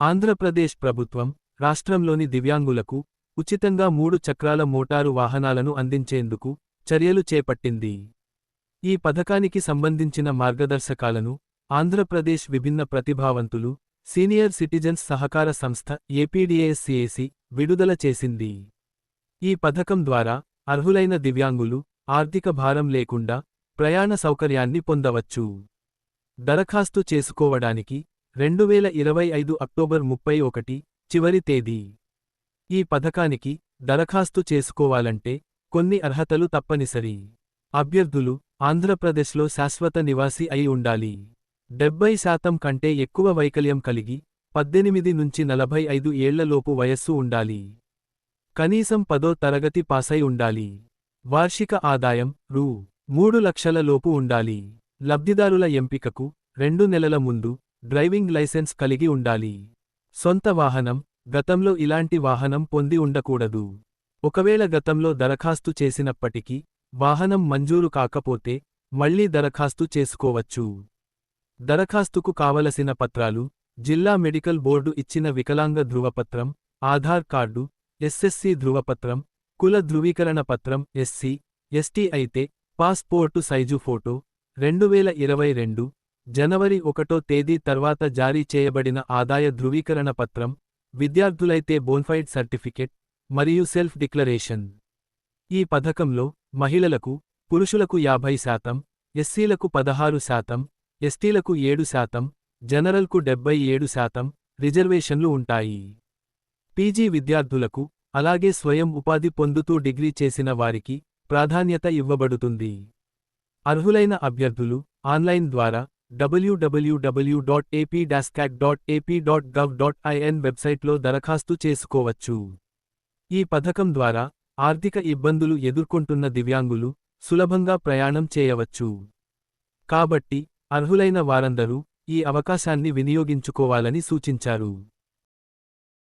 ఆంధ్రప్రదేశ్ ప్రభుత్వం రాష్ట్రంలోని దివ్యాంగులకు ఉచితంగా మూడు చక్రాల మోటారు వాహనాలను అందించేందుకు చర్యలు చేపట్టింది. ఈ పథకానికి సంబంధించిన మార్గదర్శకాలను ఆంధ్రప్రదేశ్ విభిన్న ప్రతిభావంతులు సీనియర్ సిటిజన్స్ సహకార సంస్థ ఏపీడీఎస్సీఏసీ విడుదల చేసింది. ఈ పథకం ద్వారా అర్హులైన దివ్యాంగులు ఆర్థిక భారం లేకుండా ప్రయాణ సౌకర్యాన్ని పొందవచ్చు. దరఖాస్తు చేసుకోవడానికి రెండు వేల ఇరవై ఐదు అక్టోబర్ ముప్పై ఒకటి చివరి తేదీ. ఈ పథకానికి దరఖాస్తు చేసుకోవాలంటే కొన్ని అర్హతలు తప్పనిసరి. అభ్యర్థులు ఆంధ్రప్రదేశ్లో శాశ్వత నివాసి అయి ఉండాలి. డెబ్బై శాతం కంటే ఎక్కువ వైకల్యం కలిగి పద్దెనిమిది నుంచి నలభై ఐదు ఏళ్ళలోపు వయస్సు ఉండాలి. కనీసం పదో తరగతి పాసై ఉండాలి. వార్షిక ఆదాయం రూ. మూడు లక్షల లోపు ఉండాలి. లబ్ధిదారుల ఎంపికకు రెండు నెలల ముందు డ్రైవింగ్ లైసెన్స్ కలిగి ఉండాలి. సొంత వాహనం గతంలో ఇలాంటి వాహనం పొంది ఉండకూడదు. ఒకవేళ గతంలో దరఖాస్తు చేసినప్పటికీ వాహనం మంజూరు కాకపోతే మళ్ళీ దరఖాస్తు చేసుకోవచ్చు. దరఖాస్తుకు కావలసిన పత్రాలు జిల్లా మెడికల్ బోర్డు ఇచ్చిన వికలాంగ ధృవపత్రం ఆధార్ కార్డు ఎస్ఎస్సి ధృవపత్రం కుల ధృవీకరణ పత్రం ఎస్సీ ఎస్టీ అయితే పాస్పోర్టు సైజు ఫోటో రెండు వేల ఇరవై రెండు జనవరి ఒకటో తేదీ తర్వాత జారీ చేయబడిన ఆదాయ ధృవీకరణ పత్రం విద్యార్థులైతే బోన్ఫైడ్ సర్టిఫికెట్ మరియు సెల్ఫ్ డిక్లరేషన్. ఈ పథకంలో మహిళలకు పురుషులకు యాభై శాతం ఎస్సీలకు పదహారు శాతం ఎస్టీలకు ఏడు శాతం జనరల్కు డెబ్బై ఏడు శాతం రిజర్వేషన్లు ఉంటాయి. పీజీ విద్యార్థులకు అలాగే స్వయం ఉపాధి పొందుతూ డిగ్రీ చేసిన వారికి ప్రాధాన్యత ఇవ్వబడుతుంది. అర్హులైన అభ్యర్థులు ఆన్లైన్ ద్వారా WWW dot AP డాస్కాక్ dot AP dot gov dot IN వెబ్సైట్లో దరఖాస్తు చేసుకోవచ్చు. ఈ పథకం ద్వారా ఆర్థిక ఇబ్బందులు ఎదుర్కొంటున్న దివ్యాంగులు సులభంగా ప్రయాణం చేయవచ్చు. కాబట్టి అర్హులైన వారందరూ ఈ అవకాశాన్ని వినియోగించుకోవాలని సూచించారు.